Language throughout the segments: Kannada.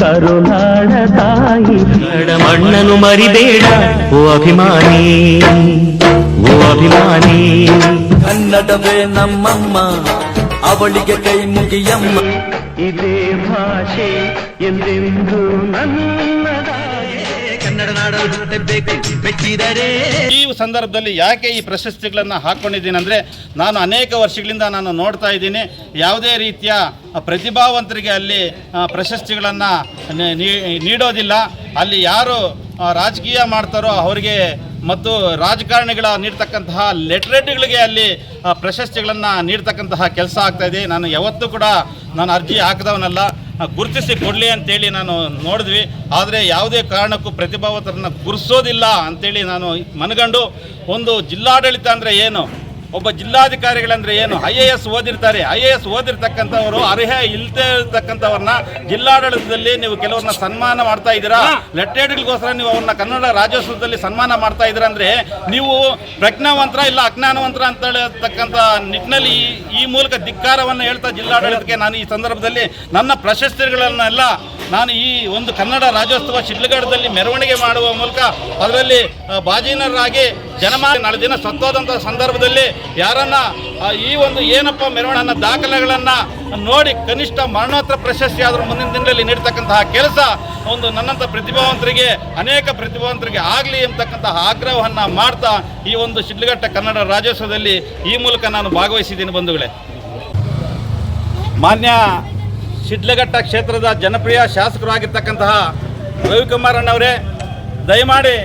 ಕರುನಾಡ ತಾಯಿ ಮಣ್ಣನು ಮರಿಬೇಡ ಓ ಅಭಿಮಾನಿ ಓ ಅಭಿಮಾನಿ ಕನ್ನಡವೇ ನಮ್ಮಮ್ಮ ಅವಳಿಗೆ ಕೈ ಮುಗಿಯಮ್ಮ ಇದೇ ಭಾಷೆ ಎಂದೆಂದು ನನ್ನದಾಗೆ ಈ ಸಂದರ್ಭದಲ್ಲಿ ಯಾಕೆ ಈ ಪ್ರಶಸ್ತಿಗಳನ್ನು ಹಾಕೊಂಡಿದ್ದೀನಿ ಅಂದ್ರೆ ನಾನು ಅನೇಕ ವರ್ಷಗಳಿಂದ ನಾನು ನೋಡ್ತಾ ಇದ್ದೀನಿ. ಯಾವುದೇ ರೀತಿಯ ಪ್ರತಿಭಾವಂತರಿಗೆ ಅಲ್ಲಿ ಪ್ರಶಸ್ತಿಗಳನ್ನು ನೀಡೋದಿಲ್ಲ. ಅಲ್ಲಿ ಯಾರು ರಾಜಕೀಯ ಮಾಡ್ತಾರೋ ಅವರಿಗೆ ಮತ್ತು ರಾಜಕಾರಣಿಗಳ ನೀಡ್ತಕ್ಕಂತಹ ಲೆಟ್ರೇಟ್ಗಳಿಗೆ ಅಲ್ಲಿ ಪ್ರಶಸ್ತಿಗಳನ್ನು ನೀಡ್ತಕ್ಕಂತಹ ಕೆಲಸ ಆಗ್ತಾ ಇದೆ. ನಾನು ಯಾವತ್ತೂ ಕೂಡ ನಾನು ಅರ್ಜಿ ಹಾಕಿದವನಲ್ಲ. ಗುರುತಿಸಿ ಕೊಡಲಿ ಅಂತೇಳಿ ನಾನು ನೋಡಿದ್ವಿ. ಆದರೆ ಯಾವುದೇ ಕಾರಣಕ್ಕೂ ಪ್ರತಿಭಾವಂತರನ್ನು ಗುರುಸೋದಿಲ್ಲ ಅಂತೇಳಿ ನಾನು ಮನಗಂಡು, ಒಂದು ಜಿಲ್ಲಾಡಳಿತ ಅಂದರೆ ಏನು? ಒಬ್ಬ ಜಿಲ್ಲಾಧಿಕಾರಿಗಳಂದ್ರೆ ಏನು? ಐ ಎ ಎಸ್ ಓದಿರ್ತಾರೆ. ಐ ಎ ಎಸ್ ಓದಿರ್ತಕ್ಕಂಥವರು ಅರ್ಹ ಇಲ್ದೇ ಇರ್ತಕ್ಕಂಥವ್ರನ್ನ ಜಿಲ್ಲಾಡಳಿತದಲ್ಲಿ ನೀವು ಕೆಲವ್ರನ್ನ ಸನ್ಮಾನ ಮಾಡ್ತಾ ಇದ್ದೀರಾ? ಲೆಟೆಡ್ಗಳಿಗೋಸ್ಕರ ನೀವು ಅವ್ರನ್ನ ಕನ್ನಡ ರಾಜ್ಯೋತ್ಸವದಲ್ಲಿ ಸನ್ಮಾನ ಮಾಡ್ತಾ ಇದ್ದೀರಾ ಅಂದ್ರೆ ನೀವು ಪ್ರಜ್ಞಾವಂತರ ಇಲ್ಲ ಅಜ್ಞಾನವಂತರ ಅಂತ ಹೇಳ್ತಕ್ಕಂಥ ನಿಟ್ಟಿನಲ್ಲಿ ಈ ಈ ಮೂಲಕ ಧಿಕ್ಕಾರವನ್ನು ಹೇಳ್ತಾ ಜಿಲ್ಲಾಡಳಿತಕ್ಕೆ ನಾನು ಈ ಸಂದರ್ಭದಲ್ಲಿ ನನ್ನ ಪ್ರಶಸ್ತಿಗಳನ್ನೆಲ್ಲ ನಾನು ಈ ಒಂದು ಕನ್ನಡ ರಾಜ್ಯೋತ್ಸವ ಶಿಡ್ಲಘಟ್ಟದಲ್ಲಿ ಮೆರವಣಿಗೆ ಮಾಡುವ ಮೂಲಕ ಅದರಲ್ಲಿ ಬಾಜಿನರಾಗಿ ಜನಮಾನ ನಾಳೆ ದಿನ ಸತ್ತೋದಂಥ ಸಂದರ್ಭದಲ್ಲಿ ಯಾರನ್ನ ಈ ಒಂದು ಏನಪ್ಪ ಮೆರವಣಿಗೆ ದಾಖಲೆಗಳನ್ನು ನೋಡಿ ಕನಿಷ್ಠ ಮರಣೋತ್ತರ ಪ್ರಶಸ್ತಿ ಆದರೂ ಮುಂದಿನ ದಿನದಲ್ಲಿ ನೀಡ್ತಕ್ಕಂತಹ ಕೆಲಸ ಒಂದು ನನ್ನಂಥ ಪ್ರತಿಭಾವಂತರಿಗೆ, ಅನೇಕ ಪ್ರತಿಭಾವಂತರಿಗೆ ಆಗಲಿ ಎಂಬತಕ್ಕಂತಹ ಆಗ್ರಹವನ್ನು ಮಾಡ್ತಾ ಈ ಒಂದು ಶಿಡ್ಲಘಟ್ಟ ಕನ್ನಡ ರಾಜ್ಯೋತ್ಸವದಲ್ಲಿ ಈ ಮೂಲಕ ನಾನು ಭಾಗವಹಿಸಿದ್ದೀನಿ ಬಂಧುಗಳೇ. ಮಾನ್ಯ ಶಿಡ್ಲಘಟ್ಟ ಕ್ಷೇತ್ರದ ಜನಪ್ರಿಯ ಶಾಸಕರಾಗಿರ್ತಕ್ಕಂತಹ ರವಿಕುಮಾರ್ ಅಣ್ಣವರೇ ದಯಮಾಡಿ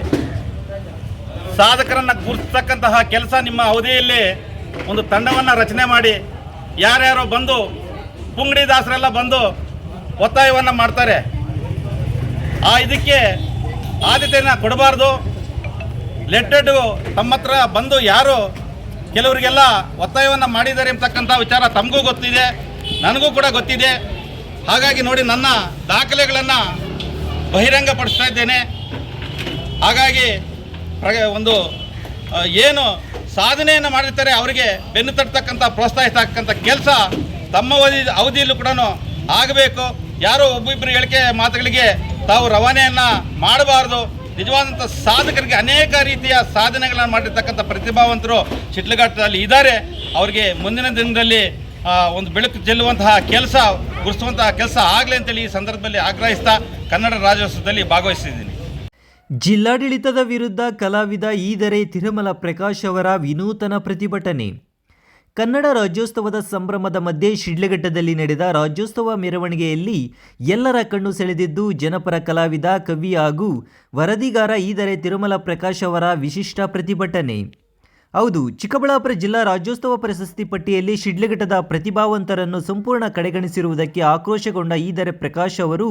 ಸಾಧಕರನ್ನು ಗುರುತಿಸ್ತಕ್ಕಂತಹ ಕೆಲಸ ನಿಮ್ಮ ಅವಧಿಯಲ್ಲಿ ಒಂದು ತಂಡವನ್ನು ರಚನೆ ಮಾಡಿ, ಯಾರ್ಯಾರೋ ಬಂದು, ಪುಂಗಡಿ ದಾಸರೆಲ್ಲ ಬಂದು ಒತ್ತಾಯವನ್ನು ಮಾಡ್ತಾರೆ. ಆ ಇದಕ್ಕೆ ಆದ್ಯತೆಯನ್ನು ಕೊಡಬಾರ್ದು. ಲೆಟ್ಟೆಡ್ ತಮ್ಮ ಹತ್ರ ಬಂದು ಯಾರು ಕೆಲವರಿಗೆಲ್ಲ ಒತ್ತಾಯವನ್ನು ಮಾಡಿದ್ದಾರೆ ಅಂತಕ್ಕಂಥ ವಿಚಾರ ತಮಗೂ ಗೊತ್ತಿದೆ, ನನಗೂ ಕೂಡ ಗೊತ್ತಿದೆ. ಹಾಗಾಗಿ ನೋಡಿ ನನ್ನ ದಾಖಲೆಗಳನ್ನು ಬಹಿರಂಗಪಡಿಸ್ತಾ ಇದ್ದೇನೆ. ಹಾಗಾಗಿ ಒಂದು ಏನು ಸಾಧನೆಯನ್ನು ಮಾಡಿರ್ತಾರೆ ಅವರಿಗೆ ಬೆನ್ನು ತಟ್ಟತಕ್ಕಂಥ ಪ್ರೋತ್ಸಾಹಿಸ್ತಕ್ಕಂಥ ಕೆಲಸ ತಮ್ಮ ಅವಧಿ ಅವಧಿಯಲ್ಲೂ ಕೂಡ ಆಗಬೇಕು. ಯಾರೋ ಒಬ್ಬಿಬ್ಬರು ಹೇಳಿಕೆ ಮಾತುಗಳಿಗೆ ತಾವು ರವಾನೆಯನ್ನು ಮಾಡಬಾರ್ದು. ನಿಜವಾದಂಥ ಸಾಧಕರಿಗೆ ಅನೇಕ ರೀತಿಯ ಸಾಧನೆಗಳನ್ನು ಮಾಡಿರ್ತಕ್ಕಂಥ ಪ್ರತಿಭಾವಂತರು ಶಿಟ್ಲಘಟ್ಟದಲ್ಲಿ ಇದ್ದಾರೆ. ಅವರಿಗೆ ಮುಂದಿನ ದಿನದಲ್ಲಿ ಒಂದು ಬೆಳಕು ಚೆಲ್ಲುವಂತಹ ಕೆಲಸ ಗುರುಸುವಂತಹ ಕೆಲಸ ಆಗಲಿ ಅಂತೇಳಿ ಈ ಸಂದರ್ಭದಲ್ಲಿ ಆಗ್ರಹಿಸ್ತಾ ಕನ್ನಡ ರಾಜ್ಯೋತ್ಸವದಲ್ಲಿ ಭಾಗವಹಿಸಿದ್ದೀನಿ. ಜಿಲ್ಲಾಡಳಿತದ ವಿರುದ್ಧ ಕಲಾವಿದ ಈದರೆ ತಿರುಮಲ ಪ್ರಕಾಶ್ ಅವರ ವಿನೂತನ ಪ್ರತಿಭಟನೆ. ಕನ್ನಡ ರಾಜ್ಯೋತ್ಸವದ ಸಂಭ್ರಮದ ಮಧ್ಯೆ ಶಿಡ್ಲಘಟ್ಟದಲ್ಲಿ ನಡೆದ ರಾಜ್ಯೋತ್ಸವ ಮೆರವಣಿಗೆಯಲ್ಲಿ ಎಲ್ಲರ ಕಣ್ಣು ಸೆಳೆದಿದ್ದು ಜನಪರ ಕಲಾವಿದ, ಕವಿ ಹಾಗೂ ವರದಿಗಾರ ಈದರೆ ತಿರುಮಲ ಪ್ರಕಾಶ್ ಅವರ ವಿಶಿಷ್ಟ ಪ್ರತಿಭಟನೆ. ಹೌದು, ಚಿಕ್ಕಬಳ್ಳಾಪುರ ಜಿಲ್ಲಾ ರಾಜ್ಯೋತ್ಸವ ಪ್ರಶಸ್ತಿ ಪಟ್ಟಿಯಲ್ಲಿ ಶಿಡ್ಲಘಟ್ಟದ ಪ್ರತಿಭಾವಂತರನ್ನು ಸಂಪೂರ್ಣ ಕಡೆಗಣಿಸಿರುವುದಕ್ಕೆ ಆಕ್ರೋಶಗೊಂಡ ಈದರೆ ಪ್ರಕಾಶ್ ಅವರು,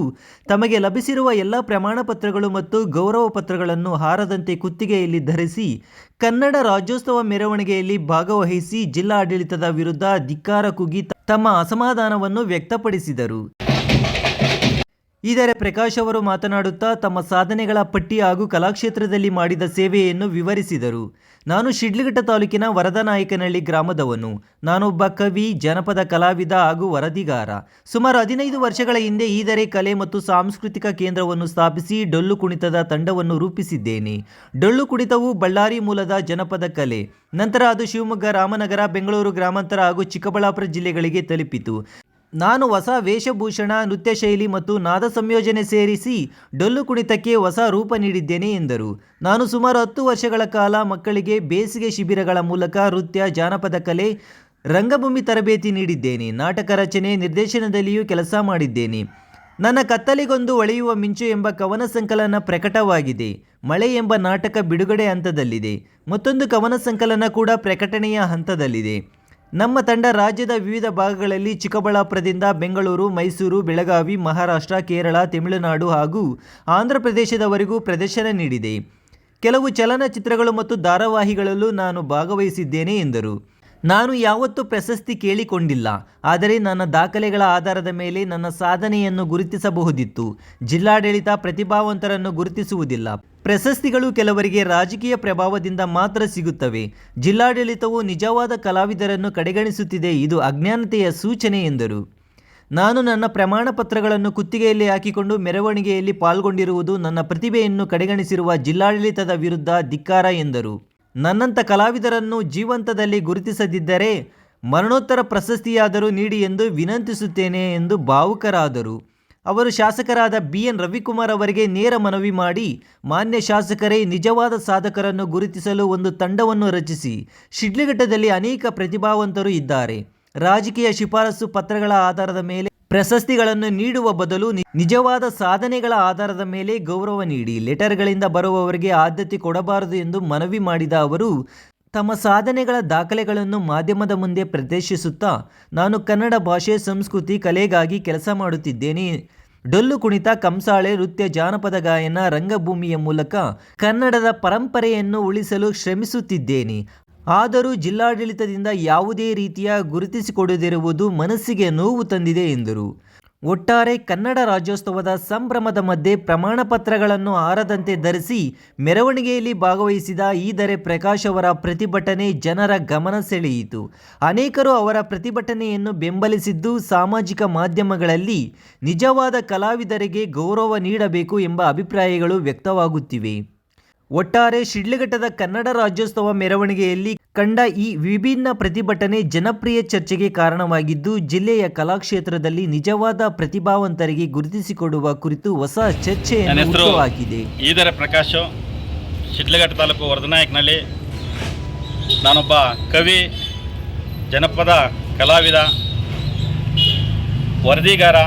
ತಮಗೆ ಲಭಿಸಿರುವ ಎಲ್ಲ ಪ್ರಮಾಣ ಪತ್ರಗಳು ಮತ್ತು ಗೌರವ ಪತ್ರಗಳನ್ನು ಹಾರದಂತೆ ಕುತ್ತಿಗೆಯಲ್ಲಿ ಧರಿಸಿ, ಕನ್ನಡ ರಾಜ್ಯೋತ್ಸವ ಮೆರವಣಿಗೆಯಲ್ಲಿ ಭಾಗವಹಿಸಿ ಜಿಲ್ಲಾಡಳಿತದ ವಿರುದ್ಧ ಧಿಕ್ಕಾರ ಕೂಗಿ ತಮ್ಮ ಅಸಮಾಧಾನವನ್ನು ವ್ಯಕ್ತಪಡಿಸಿದರು. ಇದರ ಪ್ರಕಾಶ್ ಅವರು ಮಾತನಾಡುತ್ತಾ ತಮ್ಮ ಸಾಧನೆಗಳ ಪಟ್ಟಿ ಹಾಗೂ ಕಲಾಕ್ಷೇತ್ರದಲ್ಲಿ ಮಾಡಿದ ಸೇವೆಯನ್ನು ವಿವರಿಸಿದರು. ನಾನು ಶಿಡ್ಲಘಟ್ಟ ತಾಲೂಕಿನ ವರದನಾಯಕನಹಳ್ಳಿ ಗ್ರಾಮದವನು. ನಾನೊಬ್ಬ ಕವಿ, ಜನಪದ ಕಲಾವಿದ ಹಾಗೂ ವರದಿಗಾರ. ಸುಮಾರು ಹದಿನೈದು ವರ್ಷಗಳ ಹಿಂದೆ ಈದರೆ ಕಲೆ ಮತ್ತು ಸಾಂಸ್ಕೃತಿಕ ಕೇಂದ್ರವನ್ನು ಸ್ಥಾಪಿಸಿ ಡೊಳ್ಳು ಕುಣಿತದ ತಂಡವನ್ನು ರೂಪಿಸಿದ್ದೇನೆ. ಡೊಳ್ಳು ಕುಣಿತವು ಬಳ್ಳಾರಿ ಮೂಲದ ಜನಪದ ಕಲೆ. ನಂತರ ಅದು ಶಿವಮೊಗ್ಗ ರಾಮನಗರ, ಬೆಂಗಳೂರು ಗ್ರಾಮಾಂತರ ಹಾಗೂ ಚಿಕ್ಕಬಳ್ಳಾಪುರ ಜಿಲ್ಲೆಗಳಿಗೆ ತಲುಪಿತು. ನಾನು ಹೊಸ ವೇಷಭೂಷಣ ನೃತ್ಯ ಶೈಲಿ ಮತ್ತು ನಾದ ಸಂಯೋಜನೆ ಸೇರಿಸಿ ಡೊಳ್ಳು ಕುಣಿತಕ್ಕೆ ಹೊಸ ರೂಪ ನೀಡಿದ್ದೇನೆ ಎಂದರು. ನಾನು ಸುಮಾರು ಹತ್ತು ವರ್ಷಗಳ ಕಾಲ ಮಕ್ಕಳಿಗೆ ಬೇಸಿಗೆ ಶಿಬಿರಗಳ ಮೂಲಕ ನೃತ್ಯ, ಜಾನಪದ ಕಲೆ, ರಂಗಭೂಮಿ ತರಬೇತಿ ನೀಡಿದ್ದೇನೆ. ನಾಟಕ ರಚನೆ, ನಿರ್ದೇಶನದಲ್ಲಿಯೂ ಕೆಲಸ ಮಾಡಿದ್ದೇನೆ. ನನ್ನ ಕತ್ತಲಿಗೊಂದು ಒಳೆಯುವ ಮಿಂಚು ಎಂಬ ಕವನ ಸಂಕಲನ ಪ್ರಕಟವಾಗಿದೆ. ಮಳೆ ಎಂಬ ನಾಟಕ ಬಿಡುಗಡೆ ಹಂತದಲ್ಲಿದೆ. ಮತ್ತೊಂದು ಕವನ ಸಂಕಲನ ಕೂಡ ಪ್ರಕಟಣೆಯ ಹಂತದಲ್ಲಿದೆ. ನಮ್ಮ ತಂಡ ರಾಜ್ಯದ ವಿವಿಧ ಭಾಗಗಳಲ್ಲಿ ಚಿಕ್ಕಬಳ್ಳಾಪುರದಿಂದ ಬೆಂಗಳೂರು, ಮೈಸೂರು, ಬೆಳಗಾವಿ, ಮಹಾರಾಷ್ಟ್ರ, ಕೇರಳ, ತಮಿಳುನಾಡು ಹಾಗೂ ಆಂಧ್ರ ಪ್ರದೇಶದವರೆಗೂ ಪ್ರದರ್ಶನ ನೀಡಿದೆ. ಕೆಲವು ಚಲನಚಿತ್ರಗಳು ಮತ್ತು ಧಾರಾವಾಹಿಗಳಲ್ಲೂ ನಾನು ಭಾಗವಹಿಸಿದ್ದೇನೆ ಎಂದರು. ನಾನು ಯಾವತ್ತೂ ಪ್ರಶಸ್ತಿ ಕೇಳಿಕೊಂಡಿಲ್ಲ, ಆದರೆ ನನ್ನ ದಾಖಲೆಗಳ ಆಧಾರದ ಮೇಲೆ ನನ್ನ ಸಾಧನೆಯನ್ನು ಗುರುತಿಸಬಹುದಿತ್ತು. ಜಿಲ್ಲಾಡಳಿತ ಪ್ರತಿಭಾವಂತರನ್ನು ಗುರುತಿಸುವುದಿಲ್ಲ. ಪ್ರಶಸ್ತಿಗಳು ಕೆಲವರಿಗೆ ರಾಜಕೀಯ ಪ್ರಭಾವದಿಂದ ಮಾತ್ರ ಸಿಗುತ್ತವೆ. ಜಿಲ್ಲಾಡಳಿತವು ನಿಜವಾದ ಕಲಾವಿದರನ್ನು ಕಡೆಗಣಿಸುತ್ತಿದೆ ಇದು ಅಜ್ಞಾನತೆಯ ಸೂಚನೆ ಎಂದರು. ನಾನು ನನ್ನ ಪ್ರಮಾಣ ಪತ್ರಗಳನ್ನು ಕುತ್ತಿಗೆಯಲ್ಲಿ ಹಾಕಿಕೊಂಡು ಮೆರವಣಿಗೆಯಲ್ಲಿ ಪಾಲ್ಗೊಂಡಿರುವುದು ನನ್ನ ಪ್ರತಿಭೆಯನ್ನು ಕಡೆಗಣಿಸಿರುವ ಜಿಲ್ಲಾಡಳಿತದ ವಿರುದ್ಧ ಧಿಕ್ಕಾರ ಎಂದರು. ನನ್ನಂಥ ಕಲಾವಿದರನ್ನು ಜೀವಂತದಲ್ಲಿ ಗುರುತಿಸದಿದ್ದರೆ ಮರಣೋತ್ತರ ಪ್ರಶಸ್ತಿಯಾದರೂ ನೀಡಿ ಎಂದು ವಿನಂತಿಸುತ್ತೇನೆ ಎಂದು ಭಾವುಕರಾದರು. ಅವರು ಶಾಸಕರಾದ ಬಿ ಎನ್ ರವಿಕುಮಾರ್ ಅವರಿಗೆ ನೇರ ಮನವಿ ಮಾಡಿ, ಮಾನ್ಯ ಶಾಸಕರೇ ನಿಜವಾದ ಸಾಧಕರನ್ನು ಗುರುತಿಸಲು ಒಂದು ತಂಡವನ್ನು ರಚಿಸಿ, ಶಿಡ್ಲಘಟ್ಟದಲ್ಲಿ ಅನೇಕ ಪ್ರತಿಭಾವಂತರು ಇದ್ದಾರೆ. ರಾಜಕೀಯ ಶಿಫಾರಸು ಪತ್ರಗಳ ಆಧಾರದ ಮೇಲೆ ಪ್ರಶಸ್ತಿಗಳನ್ನು ನೀಡುವ ಬದಲು ನಿಜವಾದ ಸಾಧನೆಗಳ ಆಧಾರದ ಮೇಲೆ ಗೌರವ ನೀಡಿ, ಲೆಟರ್ಗಳಿಂದ ಬರುವವರಿಗೆ ಆದ್ಯತೆ ಕೊಡಬಾರದು ಎಂದು ಮನವಿ ಮಾಡಿದ ಅವರು ತಮ್ಮ ಸಾಧನೆಗಳ ದಾಖಲೆಗಳನ್ನು ಮಾಧ್ಯಮದ ಮುಂದೆ ಪ್ರದರ್ಶಿಸುತ್ತಾ, ನಾನು ಕನ್ನಡ ಭಾಷೆ, ಸಂಸ್ಕೃತಿ, ಕಲೆಗಾಗಿ ಕೆಲಸ ಮಾಡುತ್ತಿದ್ದೇನೆ. ಡೊಳ್ಳು ಕುಣಿತ, ಕಂಸಾಳೆ ನೃತ್ಯ, ಜಾನಪದ ಗಾಯನ, ರಂಗಭೂಮಿಯ ಮೂಲಕ ಕನ್ನಡದ ಪರಂಪರೆಯನ್ನು ಉಳಿಸಲು ಶ್ರಮಿಸುತ್ತಿದ್ದೇನೆ. ಆದರೂ ಜಿಲ್ಲಾಡಳಿತದಿಂದ ಯಾವುದೇ ರೀತಿಯ ಗುರುತಿಸಿಕೊಡದಿರುವುದು ಮನಸ್ಸಿಗೆ ನೋವು ತಂದಿದೆ ಎಂದರು. ಒಟ್ಟಾರೆ ಕನ್ನಡ ರಾಜ್ಯೋತ್ಸವದ ಸಂಭ್ರಮದ ಮಧ್ಯೆ ಪ್ರಮಾಣ ಪತ್ರಗಳನ್ನು ಆರದಂತೆ ಧರಿಸಿ ಮೆರವಣಿಗೆಯಲ್ಲಿ ಭಾಗವಹಿಸಿದ ಈದರೆ ಪ್ರಕಾಶ್ ಅವರ ಪ್ರತಿಭಟನೆ ಜನರ ಗಮನ ಸೆಳೆಯಿತು. ಅನೇಕರು ಅವರ ಪ್ರತಿಭಟನೆಯನ್ನು ಬೆಂಬಲಿಸಿದ್ದು ಸಾಮಾಜಿಕ ಮಾಧ್ಯಮಗಳಲ್ಲಿ ನಿಜವಾದ ಕಲಾವಿದರಿಗೆ ಗೌರವ ನೀಡಬೇಕು ಎಂಬ ಅಭಿಪ್ರಾಯಗಳು ವ್ಯಕ್ತವಾಗುತ್ತಿವೆ. ಒಟ್ಟಾರೆ ಶಿಡ್ಲಘಟ್ಟದ ಕನ್ನಡ ರಾಜ್ಯೋತ್ಸವ ಮೆರವಣಿಗೆಯಲ್ಲಿ ಕಂಡ ಈ ವಿಭಿನ್ನ ಪ್ರತಿಭಟನೆ ಜನಪ್ರಿಯ ಚರ್ಚೆಗೆ ಕಾರಣವಾಗಿದ್ದು ಜಿಲ್ಲೆಯ ಕಲಾಕ್ಷೇತ್ರದಲ್ಲಿ ನಿಜವಾದ ಪ್ರತಿಭಾವಂತರಿಗೆ ಗುರುತಿಸಿಕೊಡುವ ಕುರಿತು ಹೊಸ ಚರ್ಚೆ ಪ್ರಕಾಶ ಈದರೆ ಪ್ರಕಾಶು ಶಿಡ್ಲಘಟ್ಟ ತಾಲೂಕು ವರ್ಧನಾಯಕ್ನಲ್ಲಿ ನಾನೊಬ್ಬ ಕವಿ ಜನಪದ ಕಲಾವಿದ ವರದಿಗಾರ.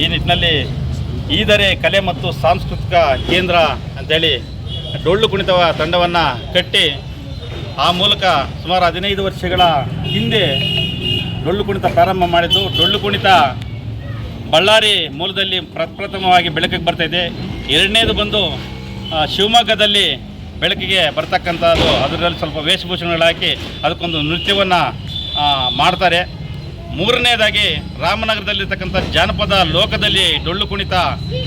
ಈ ನಿಟ್ಟಿನಲ್ಲಿ ಈದರೆ ಕಲೆ ಮತ್ತು ಸಾಂಸ್ಕೃತಿಕ ಕೇಂದ್ರ ಅಂತೇಳಿ ಡೊಳ್ಳು ಕುಣಿತವ ತಂಡವನ್ನು ಕಟ್ಟಿ ಆ ಮೂಲಕ ಸುಮಾರು ಹದಿನೈದು ವರ್ಷಗಳ ಹಿಂದೆ ಡೊಳ್ಳು ಕುಣಿತ ಪ್ರಾರಂಭ ಮಾಡಿದ್ದು. ಡೊಳ್ಳು ಕುಣಿತ ಬಳ್ಳಾರಿ ಮೂಲದಲ್ಲಿ ಪ್ರಪ್ರಥಮವಾಗಿ ಬೆಳಕಿಗೆ ಬರ್ತಾಯಿದೆ ಎರಡನೇದು ಬಂದು ಶಿವಮೊಗ್ಗದಲ್ಲಿ ಬೆಳಕಿಗೆ ಬರ್ತಕ್ಕಂಥದ್ದು. ಅದರಲ್ಲಿ ಸ್ವಲ್ಪ ವೇಷಭೂಷಣಗಳು ಹಾಕಿ ಅದಕ್ಕೊಂದು ನೃತ್ಯವನ್ನು ಮಾಡ್ತಾರೆ. ಮೂರನೇದಾಗಿ ರಾಮನಗರದಲ್ಲಿರ್ತಕ್ಕಂಥ ಜಾನಪದ ಲೋಕದಲ್ಲಿ ಡೊಳ್ಳು ಕುಣಿತ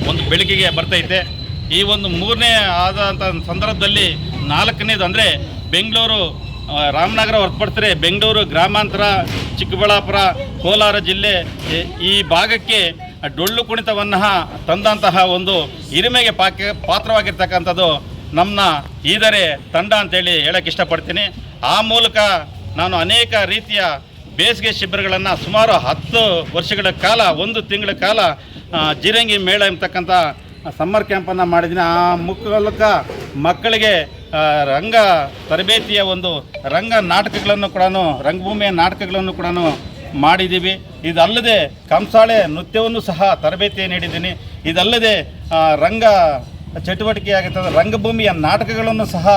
ಒಂದು ಬೆಳಕಿಗೆ ಬರ್ತೈತೆ. ಈ ಒಂದು ಮೂರನೇ ಆದಂಥ ಸಂದರ್ಭದಲ್ಲಿ ನಾಲ್ಕನೇದು ಅಂದರೆ ಬೆಂಗಳೂರು ರಾಮನಗರ ಹೊರತುಪಡಿಸಿದ್ರೆ ಬೆಂಗಳೂರು ಗ್ರಾಮಾಂತರ, ಚಿಕ್ಕಬಳ್ಳಾಪುರ, ಕೋಲಾರ ಜಿಲ್ಲೆ, ಈ- ಭಾಗಕ್ಕೆ ಡೊಳ್ಳು ಕುಣಿತವನ್ನು ತಂದಂತಹ ಒಂದು ಹಿರಿಮೆಗೆ ಪಾಕ, ಪಾತ್ರವಾಗಿರ್ತಕ್ಕಂಥದ್ದು ನಮ್ಮ ಈದರೆ ತಂಡ ಅಂತೇಳಿ ಹೇಳಕ್ಕೆ ಇಷ್ಟಪಡ್ತೀನಿ. ಆ ಮೂಲಕ ನಾನು ಅನೇಕ ರೀತಿಯ ಬೇಸಿಗೆ ಶಿಬಿರಗಳನ್ನು ಸುಮಾರು ಹತ್ತು ವರ್ಷಗಳ ಕಾಲ, ಒಂದು ತಿಂಗಳ ಕಾಲ ಜೀರಂಗಿ ಮೇಳ ಎಂಬತಕ್ಕಂಥ ಸಮ್ಮರ್ ಕ್ಯಾಂಪನ್ನು ಮಾಡಿದ್ದೀನಿ ಆ ಮೂಲಕ ಮಕ್ಕಳಿಗೆ ರಂಗ ತರಬೇತಿಯ ಒಂದು ರಂಗ ನಾಟಕಗಳನ್ನು ಕೂಡ ರಂಗಭೂಮಿಯ ನಾಟಕಗಳನ್ನು ಕೂಡ ಮಾಡಿದ್ದೀವಿ ಇದಲ್ಲದೆ ಕಂಸಾಳೆ ನೃತ್ಯವನ್ನು ಸಹ ತರಬೇತಿ ನೀಡಿದ್ದೀನಿ. ಇದಲ್ಲದೆ ರಂಗ ಚಟುವಟಿಕೆ ಆಗಿರ್ತದೆ ರಂಗಭೂಮಿಯ ನಾಟಕಗಳನ್ನು ಸಹ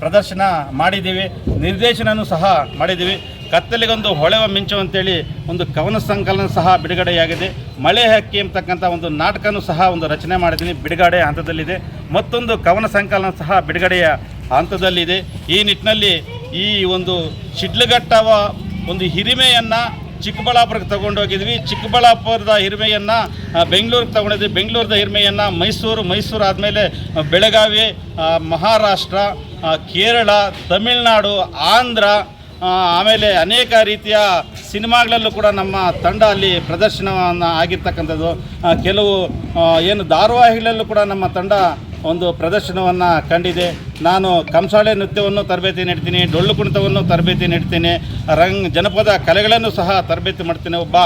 ಪ್ರದರ್ಶನ ಮಾಡಿದ್ದೀವಿ ನಿರ್ದೇಶನನೂ ಸಹ ಮಾಡಿದ್ದೀವಿ ಕತ್ತಲಿಗೊಂದು ಹೊಳೆವ ಮಿಂಚು ಅಂತೇಳಿ ಒಂದು ಕವನ ಸಂಕಲನ ಸಹ ಬಿಡುಗಡೆಯಾಗಿದೆ. ಮಳೆ ಹಕ್ಕಿ ಎಂಬತಕ್ಕಂಥ ಒಂದು ನಾಟಕನೂ ಸಹ ಒಂದು ರಚನೆ ಮಾಡಿದ್ದೀನಿ. ಬಿಡುಗಡೆ ಹಂತದಲ್ಲಿದೆ. ಮತ್ತೊಂದು ಕವನ ಸಂಕಲನ ಸಹ ಬಿಡುಗಡೆಯ ಹಂತದಲ್ಲಿದೆ. ಈ ನಿಟ್ಟಿನಲ್ಲಿ ಈ ಒಂದು ಶಿಡ್ಲಘಟ್ಟವ ಒಂದು ಹಿರಿಮೆಯನ್ನು ಚಿಕ್ಕಬಳ್ಳಾಪುರಕ್ಕೆ ತಗೊಂಡೋಗಿದ್ವಿ. ಚಿಕ್ಕಬಳ್ಳಾಪುರದ ಹಿರಿಮೆಯನ್ನು ಬೆಂಗಳೂರಿಗೆ ತಗೊಂಡಿದ್ವಿ. ಬೆಂಗಳೂರದ ಹಿರಿಮೆಯನ್ನು ಮೈಸೂರು ಮೈಸೂರು ಆದಮೇಲೆ ಬೆಳಗಾವಿ ಮಹಾರಾಷ್ಟ್ರ ಕೇರಳ, ತಮಿಳುನಾಡು, ಆಂಧ್ರ ಆಮೇಲೆ ಅನೇಕ ರೀತಿಯ ಸಿನಿಮಾಗಳಲ್ಲೂ ಕೂಡ ನಮ್ಮ ತಂಡ ಅಲ್ಲಿ ಪ್ರದರ್ಶನವನ್ನು ಆಗಿರ್ತಕ್ಕಂಥದ್ದು. ಕೆಲವು ಏನು ಧಾರಾವಾಹಿಗಳಲ್ಲೂ ಕೂಡ ನಮ್ಮ ತಂಡ ಒಂದು ಪ್ರದರ್ಶನವನ್ನು ಕಂಡಿದೆ. ನಾನು ಕಂಸಾಳೆ ನೃತ್ಯವನ್ನು ತರಬೇತಿ ನೀಡ್ತೀನಿ, ಡೊಳ್ಳು ಕುಣಿತವನ್ನು ತರಬೇತಿ ನೀಡ್ತೀನಿ, ರಂಗ್, ಜನಪದ ಕಲೆಗಳನ್ನು ಸಹ ತರಬೇತಿ ಮಾಡ್ತೀನಿ, ಒಬ್ಬ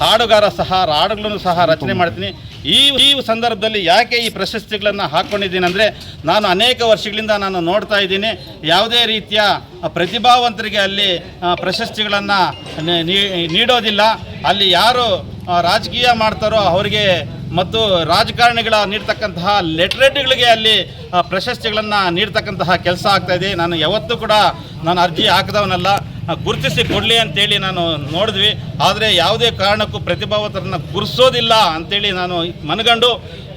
ಹಾಡುಗಾರ ಸಹ, ಹಾಡುಗಳನ್ನು ಸಹ ರಚನೆ ಮಾಡ್ತೀನಿ. ಈ ಈ ಸಂದರ್ಭದಲ್ಲಿ ಯಾಕೆ ಈ ಪ್ರಶಸ್ತಿಗಳನ್ನು ಹಾಕ್ಕೊಂಡಿದ್ದೀನಿ ಅಂದರೆ ನಾನು ಅನೇಕ ವರ್ಷಗಳಿಂದ ನಾನು ನೋಡ್ತಾ ಇದ್ದೀನಿ. ಯಾವುದೇ ರೀತಿಯ ಪ್ರತಿಭಾವಂತರಿಗೆ ಅಲ್ಲಿ ಪ್ರಶಸ್ತಿಗಳನ್ನು ನೀಡೋದಿಲ್ಲ. ಅಲ್ಲಿ ಯಾರು ರಾಜಕೀಯ ಮಾಡ್ತಾರೋ ಅವರಿಗೆ ಮತ್ತು ರಾಜಕಾರಣಿಗಳ ನೀಡ್ತಕ್ಕಂತಹ ಲೆಟ್ರೇಟ್ಗಳಿಗೆ ಅಲ್ಲಿ ಪ್ರಶಸ್ತಿಗಳನ್ನು ನೀಡ್ತಕ್ಕಂತಹ ಕೆಲಸ ಆಗ್ತಾ ಇದೆ. ನಾನು ಯಾವತ್ತೂ ಕೂಡ ನಾನು ಅರ್ಜಿ ಹಾಕಿದವನಲ್ಲ. ಗುರುತಿಸಿ ಕೊಡಲಿ ಅಂತೇಳಿ ನಾನು ನೋಡಿದ್ವಿ. ಆದರೆ ಯಾವುದೇ ಕಾರಣಕ್ಕೂ ಪ್ರತಿಭಾವಂತರನ್ನು ಗುರುಸೋದಿಲ್ಲ ಅಂತೇಳಿ ನಾನು ಮನಗಂಡು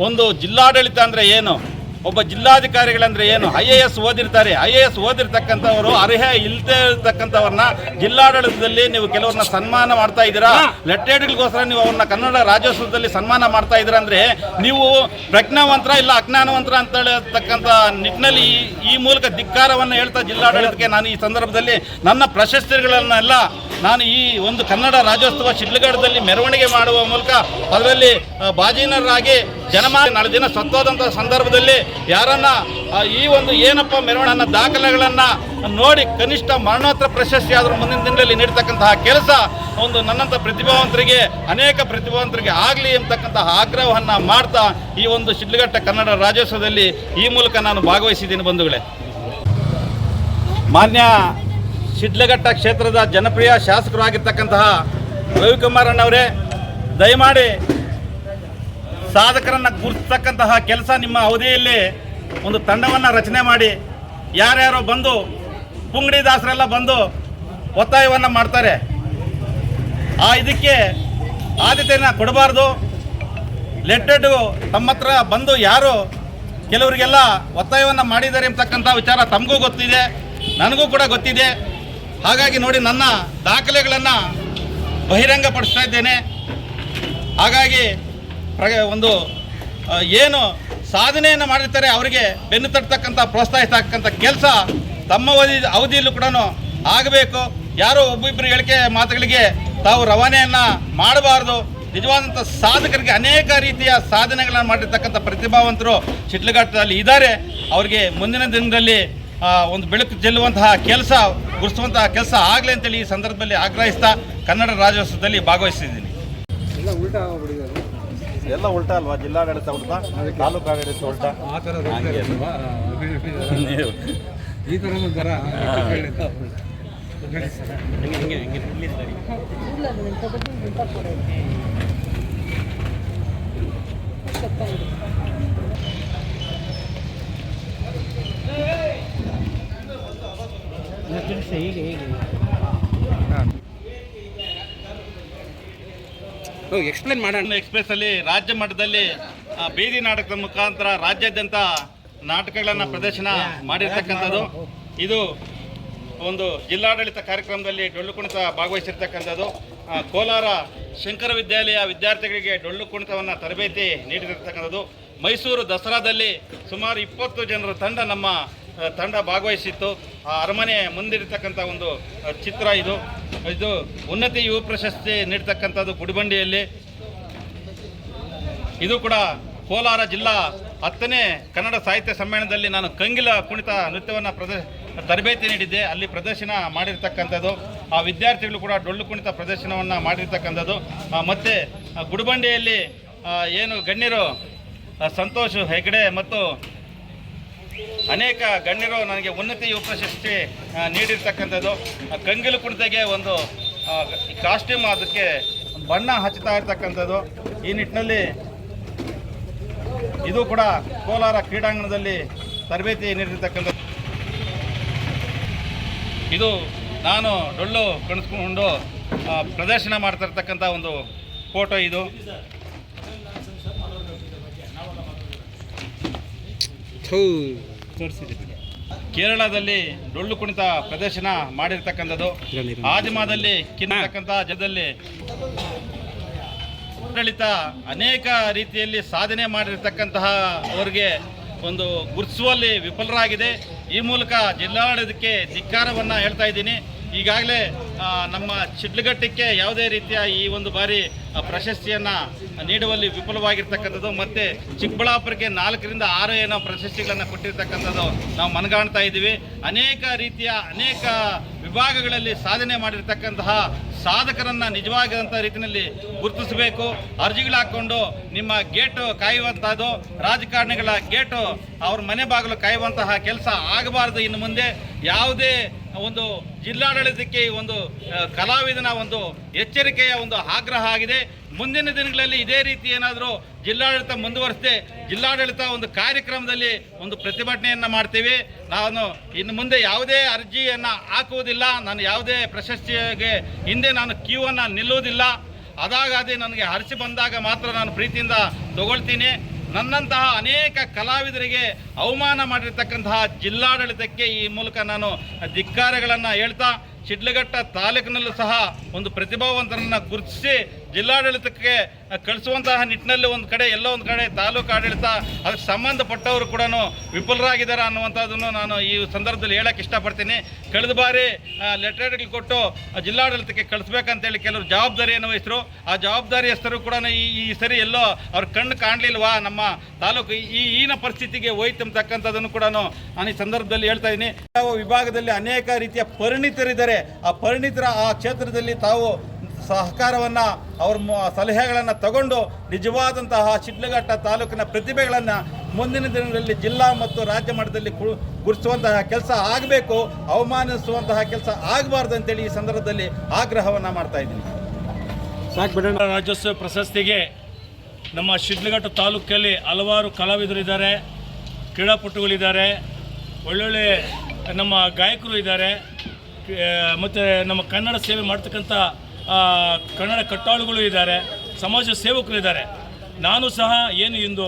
ಒಂದು ಜಿಲ್ಲಾಡಳಿತ ಅಂದರೆ ಏನು? ಒಬ್ಬ ಜಿಲ್ಲಾಧಿಕಾರಿಗಳಂದ್ರೆ ಏನು? ಐ ಎ ಎಸ್ ಓದಿರ್ತಾರೆ. ಐ ಎ ಎಸ್ ಓದಿರ್ತಕ್ಕಂಥವರು ಅರ್ಹ ಇಲ್ಲದೆ ಇರ್ತಕ್ಕಂಥವ್ರನ್ನ ಜಿಲ್ಲಾಡಳಿತದಲ್ಲಿ ನೀವು ಕೆಲವ್ರನ್ನ ಸನ್ಮಾನ ಮಾಡ್ತಾ ಇದ್ದೀರಾ? ಲೆಟರೇಟ್ಗಳಿಗೋಸ್ಕರ ನೀವು ಅವ್ರನ್ನ ಕನ್ನಡ ರಾಜ್ಯೋತ್ಸವದಲ್ಲಿ ಸನ್ಮಾನ ಮಾಡ್ತಾ ಇದ್ದೀರಾ ಅಂದ್ರೆ ನೀವು ಪ್ರಜ್ಞಾವಂತರ ಇಲ್ಲ ಅಜ್ಞಾನವಂತರ ಅಂತ ಹೇಳ್ತಕ್ಕಂಥ ನಿಟ್ಟಿನಲ್ಲಿ ಈ- ಈ ಮೂಲಕ ಧಿಕ್ಕಾರವನ್ನು ಹೇಳ್ತಾ ಜಿಲ್ಲಾಡಳಿತಕ್ಕೆ ನಾನು ಈ ಸಂದರ್ಭದಲ್ಲಿ ನನ್ನ ಪ್ರಶಸ್ತಿಗಳನ್ನೆಲ್ಲ ನಾನು ಈ ಒಂದು ಕನ್ನಡ ರಾಜ್ಯೋತ್ಸವ ಶಿಡ್ಲಗಡದಲ್ಲಿ ಮೆರವಣಿಗೆ ಮಾಡುವ ಮೂಲಕ ಅದರಲ್ಲಿ ಬಾಜಿನರಾಗಿ ಜನಮಾನ ನಾಳೆ ದಿನ ಸತ್ತೋದಂಥ ಸಂದರ್ಭದಲ್ಲಿ ಯಾರನ್ನ ಈ ಒಂದು ಏನಪ್ಪ ಮೆರವಣಿಗೆ ದಾಖಲೆಗಳನ್ನು ನೋಡಿ ಕನಿಷ್ಠ ಮರಣೋತ್ತರ ಪ್ರಶಸ್ತಿ ಆದರೂ ಮುಂದಿನ ದಿನದಲ್ಲಿ ನೀಡ್ತಕ್ಕಂತಹ ಕೆಲಸ ಒಂದು ನನ್ನಂಥ ಪ್ರತಿಭಾವಂತರಿಗೆ, ಅನೇಕ ಪ್ರತಿಭಾವಂತರಿಗೆ ಆಗಲಿ ಎಂಬತಕ್ಕಂತಹ ಆಗ್ರಹವನ್ನು ಮಾಡ್ತಾ ಈ ಒಂದು ಶಿಡ್ಲಘಟ್ಟ ಕನ್ನಡ ರಾಜ್ಯೋತ್ಸವದಲ್ಲಿ ಈ ಮೂಲಕ ನಾನು ಭಾಗವಹಿಸಿದ್ದೀನಿ ಬಂಧುಗಳೇ. ಮಾನ್ಯ ಶಿಡ್ಲಘಟ್ಟ ಕ್ಷೇತ್ರದ ಜನಪ್ರಿಯ ಶಾಸಕರಾಗಿರ್ತಕ್ಕಂತಹ ರವಿಕುಮಾರ್ ಅಣ್ಣವರೇ ದಯಮಾಡಿ ಸಾಧಕರನ್ನು ಗುರುತಿಸ್ತಕ್ಕಂತಹ ಕೆಲಸ ನಿಮ್ಮ ಅವಧಿಯಲ್ಲಿ ಒಂದು ತಂಡವನ್ನು ರಚನೆ ಮಾಡಿ ಯಾರ್ಯಾರೋ ಬಂದು ಪುಂಗಡಿ ದಾಸರೆಲ್ಲ ಬಂದು ಒತ್ತಾಯವನ್ನು ಮಾಡ್ತಾರೆ. ಆ ಇದಕ್ಕೆ ಆದ್ಯತೆಯನ್ನು ಕೊಡಬಾರ್ದು. ಲೆಟೆಡ್ ತಮ್ಮ ಹತ್ರ ಬಂದು ಯಾರು ಕೆಲವರಿಗೆಲ್ಲ ಒತ್ತಾಯವನ್ನು ಮಾಡಿದ್ದಾರೆ ಎಂಬತಕ್ಕಂಥ ವಿಚಾರ ತಮಗೂ ಗೊತ್ತಿದೆ, ನನಗೂ ಕೂಡ ಗೊತ್ತಿದೆ. ಹಾಗಾಗಿ ನೋಡಿ ನನ್ನ ದಾಖಲೆಗಳನ್ನು ಬಹಿರಂಗಪಡಿಸ್ತಾ ಇದ್ದೇನೆ. ಹಾಗಾಗಿ ಒಂದು ಏನು ಸಾಧನೆಯನ್ನು ಮಾಡಿರ್ತಾರೆ, ಅವರಿಗೆ ಬೆನ್ನು ತಟ್ಟತಕ್ಕಂಥ ಪ್ರೋತ್ಸಾಹಿಸ್ತಕ್ಕಂಥ ಕೆಲಸ ತಮ್ಮ ಅವಧಿ ಅವಧಿಯಲ್ಲೂ ಕೂಡ ಆಗಬೇಕು. ಯಾರೋ ಒಬ್ಬಿಬ್ಬರು ಹೇಳಿಕೆ ಮಾತುಗಳಿಗೆ ತಾವು ರವಾನೆಯನ್ನು ಮಾಡಬಾರ್ದು. ನಿಜವಾದಂಥ ಸಾಧಕರಿಗೆ ಅನೇಕ ರೀತಿಯ ಸಾಧನೆಗಳನ್ನು ಮಾಡಿರ್ತಕ್ಕಂಥ ಪ್ರತಿಭಾವಂತರು ಚಿಟ್ಲಘಾಟದಲ್ಲಿ ಇದ್ದಾರೆ. ಅವರಿಗೆ ಮುಂದಿನ ದಿನದಲ್ಲಿ ಒಂದು ಬೆಳಕು ಚೆಲ್ಲುವಂತಹ ಕೆಲಸ ಗುರುಸುವಂತಹ ಕೆಲಸ ಆಗಲಿ ಅಂತೇಳಿ ಈ ಸಂದರ್ಭದಲ್ಲಿ ಆಗ್ರಹಿಸ್ತಾ ಕನ್ನಡ ರಾಜ್ಯೋತ್ಸವದಲ್ಲಿ ಭಾಗವಹಿಸಿದ್ದೀನಿ. ಎಲ್ಲ ಉಲ್ಟಾ ಅಲ್ವಾ? ಜಿಲ್ಲಾಡಳಿತ ಉಲ್ಟಾ ತಾಲೂಕು ಆಡಳಿತ ಉಲ್ಟಾ? ಆ ಥರ ಅಲ್ವಾ ಈ ಥರ ಒಂಥರ ಎಕ್ಸ್ಪ್ಲೇನ್ ಮಾಡೋಣ. ಎಕ್ಸ್ಪ್ರೆಸ್ ಅಲ್ಲಿ ರಾಜ್ಯ ಮಟ್ಟದಲ್ಲಿ ಬೀದಿ ನಾಟಕದ ಮುಖಾಂತರ ರಾಜ್ಯಾದ್ಯಂತ ನಾಟಕಗಳನ್ನು ಪ್ರದರ್ಶನ ಮಾಡಿರ್ತಕ್ಕಂಥದ್ದು. ಇದು ಒಂದು ಜಿಲ್ಲಾಡಳಿತ ಕಾರ್ಯಕ್ರಮದಲ್ಲಿ ಡೊಳ್ಳು ಕುಣಿತ ಭಾಗವಹಿಸಿರ್ತಕ್ಕಂಥದ್ದು. ಕೋಲಾರ ಶಂಕರ ವಿದ್ಯಾಲಯ ವಿದ್ಯಾರ್ಥಿಗಳಿಗೆ ಡೊಳ್ಳು ಕುಣಿತವನ್ನು ತರಬೇತಿ ನೀಡಿರತಕ್ಕಂಥದ್ದು. ಮೈಸೂರು ದಸರಾದಲ್ಲಿ ಸುಮಾರು ಇಪ್ಪತ್ತು ಜನರ ತಂಡ ನಮ್ಮ ತಂಡ ಭಾಗವಹಿಸಿತ್ತು. ಆ ಅರಮನೆ ಮುಂದಿರತಕ್ಕಂಥ ಒಂದು ಚಿತ್ರ ಇದು. ಇದು ಉನ್ನತಿ ಯುವ ಪ್ರಶಸ್ತಿ ನೀಡ್ತಕ್ಕಂಥದ್ದು ಗುಡಿಬಂಡಿಯಲ್ಲಿ ಇದು ಕೂಡ ಕೋಲಾರ ಜಿಲ್ಲಾ ಹತ್ತನೇ ಕನ್ನಡ ಸಾಹಿತ್ಯ ಸಮ್ಮೇಳನದಲ್ಲಿ ನಾನು ಕಂಗಿಲ ಕುಣಿತ ನೃತ್ಯವನ್ನು ಪ್ರದರ್ಶ, ತರಬೇತಿ ನೀಡಿದ್ದೆ. ಅಲ್ಲಿ ಪ್ರದರ್ಶನ ಮಾಡಿರ್ತಕ್ಕಂಥದ್ದು. ಆ ವಿದ್ಯಾರ್ಥಿಗಳು ಕೂಡ ಡೊಳ್ಳು ಕುಣಿತ ಪ್ರದರ್ಶನವನ್ನು ಮಾಡಿರ್ತಕ್ಕಂಥದ್ದು. ಮತ್ತು ಗುಡಿಬಂಡಿಯಲ್ಲಿ ಏನು ಗಣ್ಯರು ಸಂತೋಷ್ ಹೆಗ್ಡೆ ಮತ್ತು ಅನೇಕ ಗಣ್ಯರು ನನಗೆ ಉನ್ನತಿ ಪ್ರಶಸ್ತಿ ನೀಡಿರ್ತಕ್ಕಂಥದ್ದು. ಕಂಗಿಲು ಕುಣಿತೆಗೆ ಒಂದು ಕಾಸ್ಟ್ಯೂಮ್ ಅದಕ್ಕೆ ಬಣ್ಣ ಹಚ್ಚುತ್ತಾ ಇರ್ತಕ್ಕಂಥದ್ದು. ಈ ನಿಟ್ಟಿನಲ್ಲಿ ಇದು ಕೂಡ ಕೋಲಾರ ಕ್ರೀಡಾಂಗಣದಲ್ಲಿ ತರಬೇತಿ ನೀಡಿರ್ತಕ್ಕಂಥದ್ದು. ಇದು ನಾನು ಡೊಳ್ಳು ಕಣಿಸ್ಕೊಂಡು ಪ್ರದರ್ಶನ ಮಾಡ್ತಾ ಇರ್ತಕ್ಕಂಥ ಒಂದು ಫೋಟೋ ಇದು. ಕೇರಳದಲ್ಲಿ ಡೊಳ್ಳು ಕುಣಿತ ಪ್ರದರ್ಶನ ಮಾಡಿರ್ತಕ್ಕಂಥದ್ದು. ಆದಿಮಾದಲ್ಲಿ ಕಿನ್ನತಕ್ಕಂಥ ಜದಲ್ಲಿ ಆಡಳಿತ ಅನೇಕ ರೀತಿಯಲ್ಲಿ ಸಾಧನೆ ಮಾಡಿರ್ತಕ್ಕಂತಹ ಅವರಿಗೆ ಒಂದು ಗುರುತಿಸುವಲ್ಲಿ ವಿಫಲರಾಗಿದೆ. ಈ ಮೂಲಕ ಜಿಲ್ಲಾಡಳಿತಕ್ಕೆ ಧಿಕ್ಕಾರವನ್ನು ಹೇಳ್ತಾ ಇದ್ದೀನಿ. ಈಗಾಗಲೇ ನಮ್ಮ ಶಿಡ್ಲಘಟ್ಟಕ್ಕೆ ಯಾವುದೇ ರೀತಿಯ ಈ ಒಂದು ಬಾರಿ ಪ್ರಶಸ್ತಿಯನ್ನು ನೀಡುವಲ್ಲಿ ವಿಫಲವಾಗಿರ್ತಕ್ಕಂಥದ್ದು ಮತ್ತು ಚಿಕ್ಕಬಳ್ಳಾಪುರಕ್ಕೆ ನಾಲ್ಕರಿಂದ ಆರು ಏನೋ ಪ್ರಶಸ್ತಿಗಳನ್ನು ಕೊಟ್ಟಿರ್ತಕ್ಕಂಥದ್ದು ನಾವು ಮನಗಾಣ್ತಾ ಇದ್ದೀವಿ. ಅನೇಕ ರೀತಿಯ, ಅನೇಕ ವಿಭಾಗಗಳಲ್ಲಿ ಸಾಧನೆ ಮಾಡಿರ್ತಕ್ಕಂತಹ ಸಾಧಕರನ್ನು ನಿಜವಾದಂಥ ರೀತಿಯಲ್ಲಿ ಗುರುತಿಸಬೇಕು. ಅರ್ಜಿಗಳು ಹಾಕ್ಕೊಂಡು ನಿಮ್ಮ ಗೇಟು ಕಾಯುವಂಥದ್ದು ರಾಜಕಾರಣಿಗಳ ಗೇಟು ಅವ್ರ ಮನೆ ಬಾಗಿಲು ಕಾಯುವಂತಹ ಕೆಲಸ ಆಗಬಾರದು ಇನ್ನು ಮುಂದೆ. ಯಾವುದೇ ಒಂದು ಜಿಲ್ಲಾಡಳಿತಕ್ಕೆ ಒಂದು ಕಲಾವಿದನ ಒಂದು ಎಚ್ಚರಿಕೆಯ ಒಂದು ಆಗ್ರಹ ಆಗಿದೆ. ಮುಂದಿನ ದಿನಗಳಲ್ಲಿ ಇದೇ ರೀತಿ ಏನಾದರೂ ಜಿಲ್ಲಾಡಳಿತ ಮುಂದುವರಿಸದೆ, ಜಿಲ್ಲಾಡಳಿತ ಒಂದು ಕಾರ್ಯಕ್ರಮದಲ್ಲಿ ಒಂದು ಪ್ರತಿಭಟನೆಯನ್ನು ಮಾಡ್ತೀವಿ. ನಾನು ಇನ್ನು ಮುಂದೆ ಯಾವುದೇ ಅರ್ಜಿಯನ್ನು ಹಾಕುವುದಿಲ್ಲ. ನಾನು ಯಾವುದೇ ಪ್ರಶಸ್ತಿಗೆ ಹಿಂದೆ ನಾನು ಕ್ಯೂವನ್ನು ನಿಲ್ಲುವುದಿಲ್ಲ. ಅದಾಗದೆ ನನಗೆ ಹರಿಸಿ ಬಂದಾಗ ಮಾತ್ರ ನಾನು ಪ್ರೀತಿಯಿಂದ ತಗೊಳ್ತೀನಿ. ನನ್ನಂತಹ ಅನೇಕ ಕಲಾವಿದರಿಗೆ ಅವಮಾನ ಮಾಡಿರ್ತಕ್ಕಂತಹ ಜಿಲ್ಲಾಡಳಿತಕ್ಕೆ ಈ ಮೂಲಕ ನಾನು ಧಿಕ್ಕಾರಗಳನ್ನು ಹೇಳ್ತಾ, ಶಿಡ್ಲಘಟ್ಟ ತಾಲೂಕಿನಲ್ಲೂ ಸಹ ಒಂದು ಪ್ರತಿಭಾವಂತರನ್ನು ಗುರುತಿಸಿ ಜಿಲ್ಲಾಡಳಿತಕ್ಕೆ ಕಳಿಸುವಂತಹ ನಿಟ್ಟಿನಲ್ಲಿ ಒಂದು ಕಡೆ, ಎಲ್ಲೋ ಒಂದು ಕಡೆ ತಾಲೂಕು ಆಡಳಿತ, ಅದಕ್ಕೆ ಸಂಬಂಧಪಟ್ಟವರು ಕೂಡ ವಿಫಲರಾಗಿದ್ದಾರೆ ಅನ್ನುವಂಥದ್ದನ್ನು ನಾನು ಈ ಸಂದರ್ಭದಲ್ಲಿ ಹೇಳಕ್ಕೆ ಇಷ್ಟಪಡ್ತೀನಿ. ಕಳೆದ ಬಾರಿ ಲೆಟರ್ಗಳು ಕೊಟ್ಟು ಜಿಲ್ಲಾಡಳಿತಕ್ಕೆ ಕಳಿಸ್ಬೇಕಂತೇಳಿ ಕೆಲವರು ಜವಾಬ್ದಾರಿಯನ್ನು ವಹಿಸಿದ್ರು ಆ ಜವಾಬ್ದಾರಿ ಹೆಸರು ಕೂಡ ಈ ಈ ಸರಿ ಎಲ್ಲೋ ಅವ್ರ ಕಣ್ಣು ಕಾಣಲಿಲ್ವಾ ನಮ್ಮ ತಾಲೂಕು? ಈ ಈನ ಪರಿಸ್ಥಿತಿಗೆ ಹೋಯ್ತು ಅಂತಕ್ಕಂಥದ್ದನ್ನು ಕೂಡ ನಾನು ಈ ಸಂದರ್ಭದಲ್ಲಿ ಹೇಳ್ತಾ ಇದ್ದೀನಿ. ವಿಭಾಗದಲ್ಲಿ ಅನೇಕ ರೀತಿಯ ಪರಿಣಿತರಿದ್ದಾರೆ. ಆ ಪರಿಣಿತರ ಆ ಕ್ಷೇತ್ರದಲ್ಲಿ ತಾವು ಸಹಕಾರವನ್ನು ಅವ್ರ ಮ- ಸಲಹೆಗಳನ್ನು ತಗೊಂಡು ನಿಜವಾದಂತಹ ಶಿಡ್ಲಘಟ್ಟ ತಾಲೂಕಿನ ಪ್ರತಿಭೆಗಳನ್ನು ಮುಂದಿನ ದಿನಗಳಲ್ಲಿ ಜಿಲ್ಲಾ ಮತ್ತು ರಾಜ್ಯ ಮಟ್ಟದಲ್ಲಿ ಗುರುತಿಸುವಂತಹ ಕೆಲಸ ಆಗಬೇಕು ಅವಮಾನಿಸುವಂತಹ ಕೆಲಸ ಆಗಬಾರ್ದು ಅಂತೇಳಿ ಈ ಸಂದರ್ಭದಲ್ಲಿ ಆಗ್ರಹವನ್ನು ಮಾಡ್ತಾ ಇದ್ದೀನಿ. ರಾಜ್ಯೋತ್ಸವ ಪ್ರಶಸ್ತಿಗೆ ನಮ್ಮ ಶಿಡ್ಲಘಟ್ಟ ತಾಲೂಕಲ್ಲಿ ಹಲವಾರು ಕಲಾವಿದರಿದ್ದಾರೆ ಕ್ರೀಡಾಪಟುಗಳಿದ್ದಾರೆ ಒಳ್ಳೊಳ್ಳೆ ನಮ್ಮ ಗಾಯಕರು ಇದ್ದಾರೆ ಮತ್ತು ನಮ್ಮ ಕನ್ನಡ ಸೇವೆ ಮಾಡ್ತಕ್ಕಂಥ ಕನ್ನಡ ಕಟ್ಟಾಳುಗಳು ಇದ್ದಾರೆ, ಸಮಾಜ ಸೇವಕರು ಇದ್ದಾರೆ. ನಾನು ಸಹ ಏನು ಇಂದು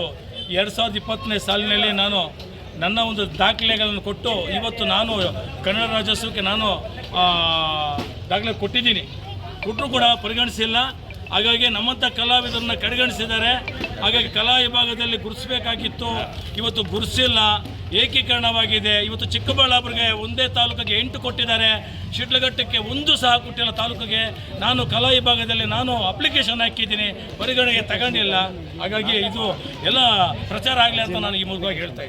ಎರಡು ಸಾವಿರದ ಇಪ್ಪತ್ತನೇ ಸಾಲಿನಲ್ಲಿ ನಾನು ನನ್ನ ಒಂದು ದಾಖಲೆಗಳನ್ನು ಕೊಟ್ಟು ಇವತ್ತು ನಾನು ಕನ್ನಡ ರಾಜ್ಯೋತ್ಸವಕ್ಕೆ ನಾನು ದಾಖಲೆ ಕೊಟ್ಟಿದ್ದೀನಿ. ಕೊಟ್ಟರು ಕೂಡ ಪರಿಗಣಿಸಿಲ್ಲ. ಹಾಗಾಗಿ ನಮ್ಮಂಥ ಕಲಾವಿದರನ್ನ ಕಡೆಗಣಿಸಿದ್ದಾರೆ. ಹಾಗಾಗಿ ಕಲಾ ವಿಭಾಗದಲ್ಲಿ ಗುರುತಿಸಬೇಕಾಗಿತ್ತು. ಇವತ್ತು ಗುರುತಿಸಿಲ್ಲ. ಏಕೀಕರಣವಾಗಿದೆ. ಇವತ್ತು ಚಿಕ್ಕಬಳ್ಳಾಪುರಿಗೆ ಒಂದೇ ತಾಲೂಕಿಗೆ ಎಂಟು ಕೊಟ್ಟಿದ್ದಾರೆ. ಶಿಡ್ಲಘಟ್ಟಕ್ಕೆ ಒಂದು ಸಹ ಕೊಟ್ಟಿಲ್ಲ ತಾಲೂಕಿಗೆ. ನಾನು ಕಲಾ ವಿಭಾಗದಲ್ಲಿ ನಾನು ಅಪ್ಲಿಕೇಶನ್ ಹಾಕಿದ್ದೀನಿ. ಪರಿಗಣನೆಗೆ ತಗೊಂಡಿಲ್ಲ. ಹಾಗಾಗಿ ಇದು ಎಲ್ಲ ಪ್ರಚಾರ ಆಗಲಿ ಅಂತ ನಾನು ಈ ಮೂಲಕವಾಗಿ ಹೇಳ್ತಾ